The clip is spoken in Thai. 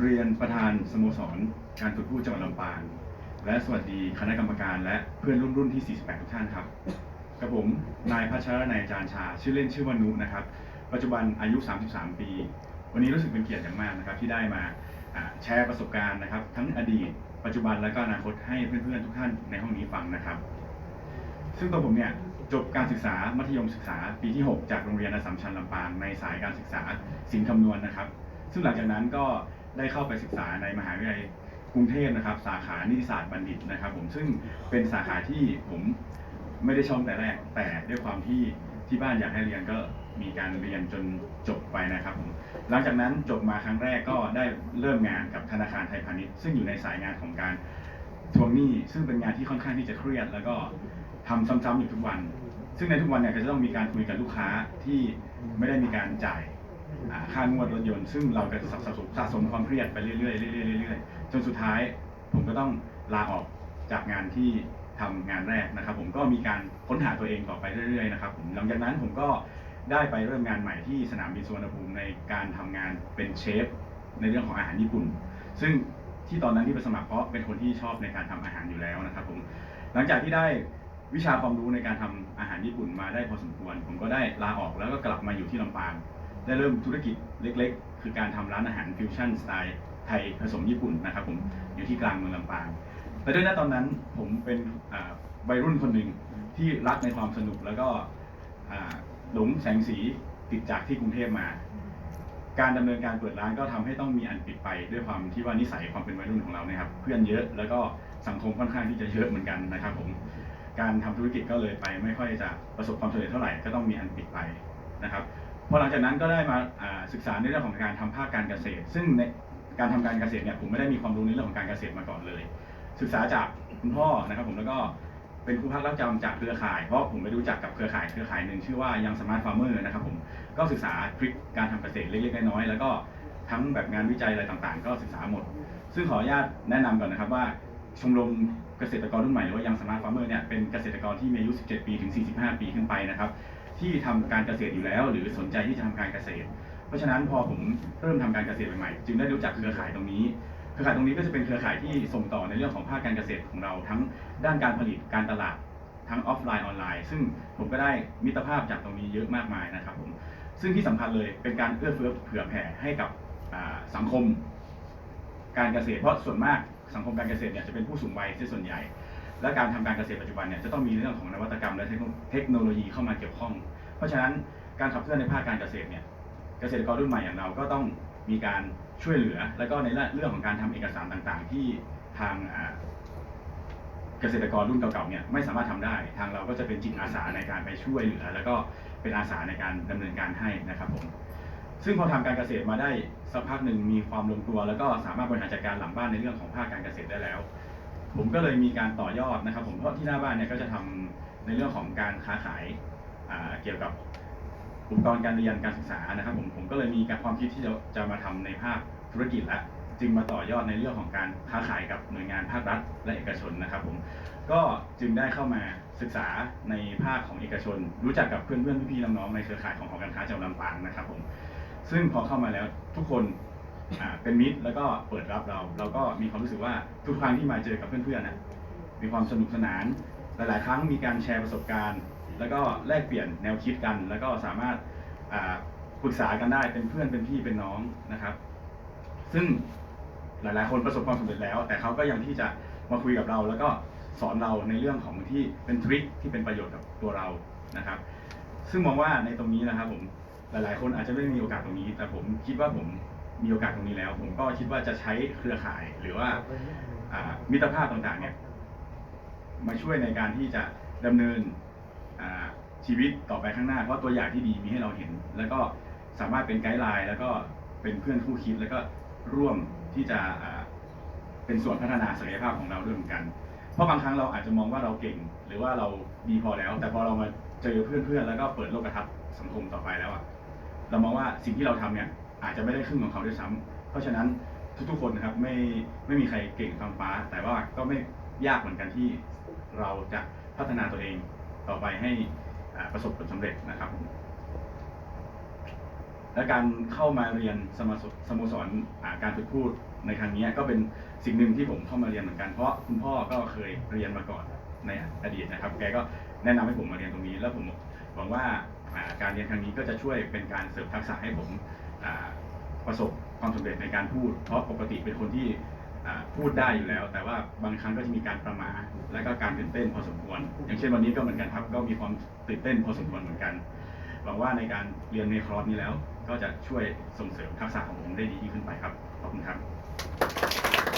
เรียนประธานสโมสรการฝึกพูดจังหวัดลำปางและสวัสดีคณะกรรมการและเพื่อนรุ่นรุ่นที่ 48 ทุกท่านครับกับผมนายพัชรนายจารชา ชื่อเล่นชื่อว่านุนะครับ ปัจจุบันอายุ 33 ปี วันนี้รู้สึกเป็นเกียรติอย่างมากนะครับ ที่ได้มาแชร์ประสบการณ์นะครับ ทั้งอดีต ปัจจุบันและก็อนาคตให้เพื่อนๆทุกท่านในห้องนี้ฟังนะครับ ซึ่งตัวผมเนี่ยจบการศึกษามัธยมศึกษาปีที่ 6 จากโรงเรียนอสสัมชัญลำปางในสายการศึกษาศิลป์คำนวณนะครับ ซึ่งหลังจากนั้นก็ ได้เข้าไปศึกษาในมหาวิทยาลัยกรุงเทพนะครับ สาขานิติศาสตร์บัณฑิตนะครับ ผมซึ่งเป็นสาขาที่ผมไม่ได้ชอบแต่แรก แต่ด้วยความที่ที่บ้านอยากให้เรียนก็มีการเรียนจนจบไปนะครับผมหลังจากนั้นจบมาครั้งแรกก็ได้เริ่มงานกับธนาคารไทยพาณิชย์ซึ่งอยู่ในสายงานของการทวงหนี้ซึ่งเป็นงานที่ค่อนข้างที่จะเครียด แล้วก็ทำซ้ำๆอยู่ทุกวัน ซึ่งในทุกวันเนี่ยก็จะต้องมีการคุยกับลูกค้าที่ไม่ได้มีการจ่าย ค่างวดรถยนต์ซึ่งเราก็จะสะสมสะสมความเครียดไปเรื่อยๆเรื่อยๆเรื่อยๆจนสุดท้ายผมก็ต้องลาออกจากงานที่ทำงานแรกนะครับ ผมก็มีการค้นหาตัวเองต่อไปเรื่อยๆนะครับผมหลังจากนั้นผมก็ได้ไปเริ่มงานใหม่ที่สนามบินสุวรรณภูมิในการทำงานเป็นเชฟในเรื่องของอาหารญี่ปุ่น ซึ่งที่ตอนนั้นที่ไปสมัครเพราะเป็นคนที่ชอบในการทำอาหารอยู่แล้วนะครับผมหลังจากที่ได้วิชาความรู้ในการทำอาหารญี่ปุ่นมาได้พอสมควร ผมก็ได้ลาออกแล้วก็กลับมาอยู่ที่ลำปาง ได้เริ่มธุรกิจเล็กๆ คือการทำร้านอาหารฟิวชั่นสไตล์ไทยผสมญี่ปุ่นนะครับผมอยู่ที่กลางเมืองลำปางแต่ด้วยนะตอนนั้นผมเป็นอ่าวัยรุ่นคนหนึ่งที่รักในความสนุกแล้วก็อ่าหลงแสงสีติดจากที่กรุงเทพมา การดำเนินการเปิดร้านก็ทำให้ต้องมีอันปิดไปด้วยความที่ว่านิสัยความเป็นวัยรุ่นของเราเนี่ยครับเพื่อนเยอะแล้วก็สังคมค่อนข้างที่จะเยอะเหมือนกันนะครับผมการทำธุรกิจก็เลยไปไม่ค่อยจะประสบความสำเร็จเท่าไหร่ก็ต้องมีอันปิดไปนะครับ พอหลังจากนั้นก็ได้มาศึกษาในเรื่องของการทำภาคการเกษตร ซึ่งในการทำการเกษตรเนี่ยผมไม่ได้มีความรู้ในเรื่องของการเกษตรมาก่อนเลย ศึกษาจากคุณพ่อนะครับผมแล้วก็เป็นครูพักรับจำจากเครือข่าย เพราะผมไปรู้จักกับเครือข่ายเครือข่ายหนึ่งชื่อว่ายังสมาร์ทฟาร์มเมอร์นะครับผมก็ศึกษาทริคการทำเกษตรเล็กๆน้อยๆแล้วก็ทั้งแบบงานวิจัยอะไรต่างๆ ก็ศึกษาหมด ซึ่งขออนุญาตแนะนำก่อนนะครับว่าชมรมเกษตรกรรุ่นใหม่หรือว่ายังสมาร์ทฟาร์มเมอร์เนี่ยเป็นเกษตรกรที่มีอายุ 17 ปีถึง 45 ปีขึ้นไปนะครับ ที่ทำการเกษตรอยู่แล้ว หรือสนใจที่จะทำการเกษตร เพราะฉะนั้นพอผมเริ่มทำการเกษตรใหม่ๆจึงได้รู้จักเครือข่ายตรงนี้ เครือข่ายตรงนี้ก็จะเป็นเครือข่ายที่ส่งต่อในเรื่องของภาคการเกษตรของเราทั้งด้านการผลิตการตลาดทั้งออฟไลน์ออนไลน์ ซึ่งผมก็ได้มิตรภาพจากตรงนี้เยอะมากมายนะครับผมซึ่งที่สำคัญเลยเป็นการเอื้อเฟื้อเผื่อแผ่ให้กับสังคม การเกษตรเพราะส่วนมากสังคมการเกษตรเนี่ยจะเป็นผู้สูงวัยที่ส่วนใหญ่ และการทำการเกษตรปัจจุบันเนี่ยจะต้องมีเรื่องของนวัตกรรมและเทคโนโลยีเข้ามาเกี่ยวข้อง เพราะฉะนั้นการขับเคลื่อนในภาคการเกษตรเนี่ยเกษตรกรรุ่นใหม่อย่างเราก็ต้องมีการช่วยเหลือ แล้วก็ในเรื่องของการทำเอกสารต่างๆ ที่ทางเกษตรกรรุ่นเก่าๆเนี่ยไม่สามารถทำได้ ทางเราก็จะเป็นจิตอาสาในการไปช่วยเหลือ แล้วก็เป็นอาสาในการดำเนินการให้นะครับผมซึ่งพอทำการเกษตรมาได้สักพักหนึ่งมีความลงตัว แล้วก็สามารถบริหารจัดการหลังบ้านในเรื่องของภาคการเกษตรได้แล้ว ผมก็เลยมีการต่อยอดนะครับ ผมเพราะที่หน้าบ้านเนี่ยก็จะทำในเรื่องของการค้าขายเกี่ยวกับอุปกรณ์การเรียนการศึกษานะครับผมผมก็เลยมีการความคิดที่จะจะมาทำในภาคธุรกิจแล้วจึงมาต่อยอดในเรื่องของการค้าขายกับหน่วยงานภาครัฐและเอกชนนะครับผมก็จึงได้เข้ามาศึกษาในภาคของเอกชน รู้จักกับเพื่อนเพื่อนพี่ๆน้องๆในเครือข่ายของหอการค้าจังหวัดลำปางนะครับผมซึ่งพอเข้ามาแล้วทุกคน อ่าเป็นมิตรแล้วก็เปิดรับเรา เราก็มีความรู้สึกว่าทุกครั้งที่มาเจอกับเพื่อนๆนะมีความสนุกสนาน หลาย ๆ ครั้งมีการแชร์ประสบการณ์ แล้วก็แลกเปลี่ยนแนวคิดกัน แล้วก็สามารถอ่าปรึกษากันได้เป็นเพื่อนเป็นพี่เป็นน้องนะครับ ซึ่งหลาย ๆ คนประสบความสำเร็จแล้ว แต่เขาก็ยังที่จะมาคุยกับเรา แล้วก็สอนเราในเรื่องของที่เป็นทริคที่เป็นประโยชน์กับตัวเรานะครับ ซึ่งมองว่าในตรงนี้นะครับผมหลาย ๆ คนอาจจะไม่มีโอกาสตรงนี้ แต่ผมคิดว่าผม มีโอกาสตรงนี้แล้ว ผมก็คิดว่าจะใช้เครือข่ายหรือว่าอ่ามิตรภาพต่างๆเนี่ยมาช่วยในการที่จะดำเนินอ่าชีวิตต่อไปข้างหน้า เพราะตัวอย่างที่ดีมีให้เราเห็น แล้วก็สามารถเป็นไกด์ไลน์แล้วก็เป็นเพื่อนคู่คิดแล้วก็ร่วมที่จะอ่าเป็นส่วนพัฒนาศักยภาพของเราด้วยเหมือนกัน เพราะบางครั้งเราอาจจะมองว่าเราเก่ง หรือว่าเราดีพอแล้ว แต่พอเรามาเจอเพื่อนๆแล้วก็เปิดโลกทัศน์สังคมต่อไปแล้วอะเรามองว่าสิ่งที่เราทำเนี่ย อาจจะไม่ได้ครึ่งของเขาด้วยซ้ำเพราะฉะนั้นทุกๆคนนะครับไม่ไม่มีใครเก่งฟังฟ้า แต่ว่าก็ไม่ยากเหมือนกันที่เราจะพัฒนาตัวเองต่อไปให้อ่าประสบผลสำเร็จนะครับและการเข้ามาเรียนสโมสสโมสรอ่าการฝึกพูดในครั้งนี้ก็เป็นสิ่งหนึ่งที่ผมเข้ามาเรียนเหมือนกันเพราะคุณพ่อก็เคยเรียนมาก่อนในอดีตนะครับ แกก็แนะนำให้ผมมาเรียนตรงนี้ แล้วผมหวังว่า การเรียนครั้งนี้ก็จะช่วยเป็นการเสริมทักษะให้ผมประสบความสำเร็จในการพูด เพราะปกติเป็นคนที่พูดได้อยู่แล้ว แต่ว่าบางครั้งก็จะมีการประมาและก็การตื่นเต้นพอสมควร อย่างเช่นวันนี้ก็เหมือนกันครับก็มีความตื่นเต้นพอสมควรเหมือนกันหวังว่าในการเรียนในคอร์สนี้แล้ว ก็จะช่วยส่งเสริมทักษะของผมได้ดียิ่งขึ้นไปครับขอบคุณครับ